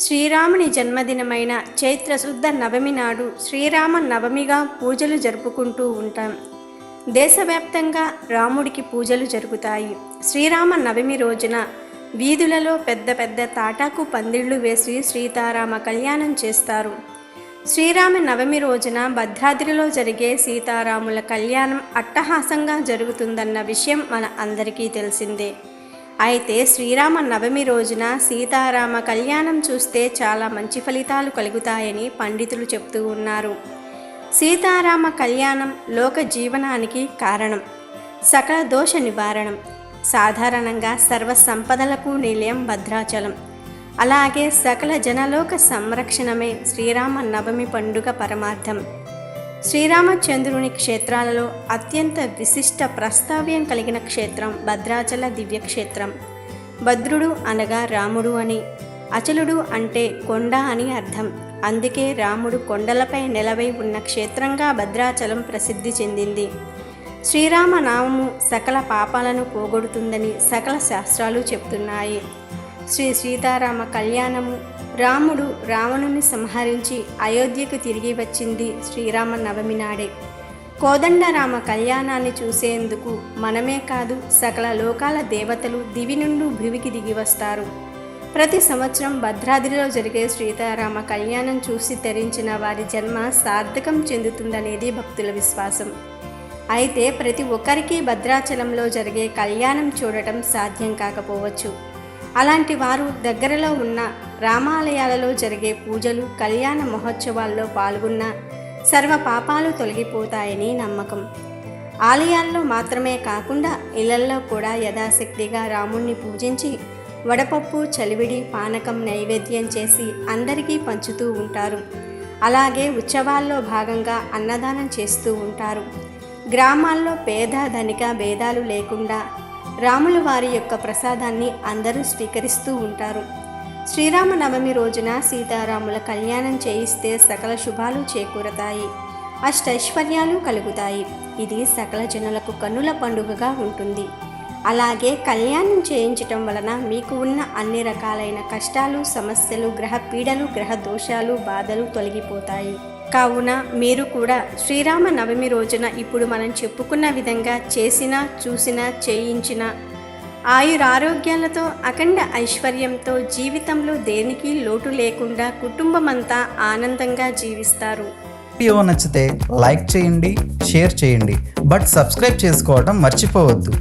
శ్రీరాముని జన్మదినమైన చైత్ర శుద్ధ నవమి నాడు శ్రీరామ నవమిగా పూజలు జరుపుకుంటూ ఉంటాం. దేశవ్యాప్తంగా రాముడికి పూజలు జరుగుతాయి. శ్రీరామ నవమి రోజున వీధులలో పెద్ద పెద్ద తాటాకు పందిళ్ళు వేసి సీతారామ కళ్యాణం చేస్తారు. శ్రీరామ నవమి రోజున భద్రాద్రిలో జరిగే సీతారాముల కళ్యాణం అట్టహాసంగా జరుగుతుందన్న విషయం మన అందరికీ తెలిసిందే. అయితే శ్రీరామ నవమి రోజున సీతారామ కళ్యాణం చూస్తే చాలా మంచి ఫలితాలు కలుగుతాయని పండితులు చెప్తూ ఉన్నారు. సీతారామ కళ్యాణం లోక జీవనానికి కారణం. సకల దోష నివారణం. సాధారణంగా సర్వ సంపదలకు నిలయం భద్రాచలం. అలాగే సకల జనలోక సంరక్షణమే శ్రీరామ నవమి పండుగ పరమార్థం. శ్రీరామచంద్రుని క్షేత్రాలలో అత్యంత విశిష్ట ప్రస్తావ్యం కలిగిన క్షేత్రం భద్రాచల దివ్యక్షేత్రం. భద్రుడు అనగా రాముడు అని అచలుడు అంటే కొండ అని అర్థం. అందుకే రాముడు కొండలపై నిలవై ఉన్న క్షేత్రంగా భద్రాచలం ప్రసిద్ధి చెందింది. శ్రీరామనామము సకల పాపాలను పోగొడుతుందని సకల శాస్త్రాలు చెప్తున్నాయి. శ్రీ సీతారామ కళ్యాణము రాముడు రావణుని సంహరించి అయోధ్యకు తిరిగి వచ్చింది శ్రీరామ నవమి నాడే. కోదండరామ కళ్యాణాన్ని చూసేందుకు మనమే కాదు సకల లోకాల దేవతలు దివి నుండి భువికి దిగి వస్తారు. ప్రతి సంవత్సరం భద్రాద్రిలో జరిగే సీతారామ కళ్యాణం చూసి తరించిన వారి జన్మ సార్థకం చెందుతుందనేది భక్తుల విశ్వాసం. అయితే ప్రతి ఒక్కరికి భద్రాచలంలో జరిగే కళ్యాణం చూడటం సాధ్యం కాకపోవచ్చు. అలాంటి వారు దగ్గరలో ఉన్న రామాలయాలలో జరిగే పూజలు కళ్యాణ మహోత్సవాల్లో పాల్గొన్న సర్వ పాపాలు తొలగిపోతాయని నమ్మకం. ఆలయాల్లో మాత్రమే కాకుండా ఇళ్ళల్లో కూడా యథాశక్తిగా రాముణ్ణి పూజించి వడపప్పు చలివిడి పానకం నైవేద్యం చేసి అందరికీ పంచుతూ ఉంటారు. అలాగే ఉత్సవాల్లో భాగంగా అన్నదానం చేస్తూ ఉంటారు. గ్రామాల్లో పేద ధనిక భేదాలు లేకుండా రాముల వారి యొక్క ప్రసాదాన్ని అందరూ స్వీకరిస్తూ ఉంటారు. శ్రీరామనవమి రోజున సీతారాముల కళ్యాణం చేయిస్తే సకల శుభాలు చేకూరతాయి. అష్టైశ్వర్యాలు కలుగుతాయి. ఇది సకల జనులకు కన్నుల పండుగగా ఉంటుంది. అలాగే కళ్యాణం చేయించటం వలన మీకు ఉన్న అన్ని రకాలైన కష్టాలు సమస్యలు గ్రహ పీడలు గ్రహ దోషాలు బాధలు తొలగిపోతాయి. కావున మీరు కూడా శ్రీరామ నవమి రోజున ఇప్పుడు మనం చెప్పుకున్న విధంగా చేసిన చూసిన చేయించిన ఆయురారోగ్యాలతో అఖండ ఐశ్వర్యంతో జీవితంలో దేనికి లోటు లేకుండా కుటుంబమంతా ఆనందంగా జీవిస్తారు. వీడియో నచ్చితే లైక్ చేయండి షేర్ చేయండి. బట్ సబ్స్క్రైబ్ చేసుకోవడం మర్చిపోవద్దు.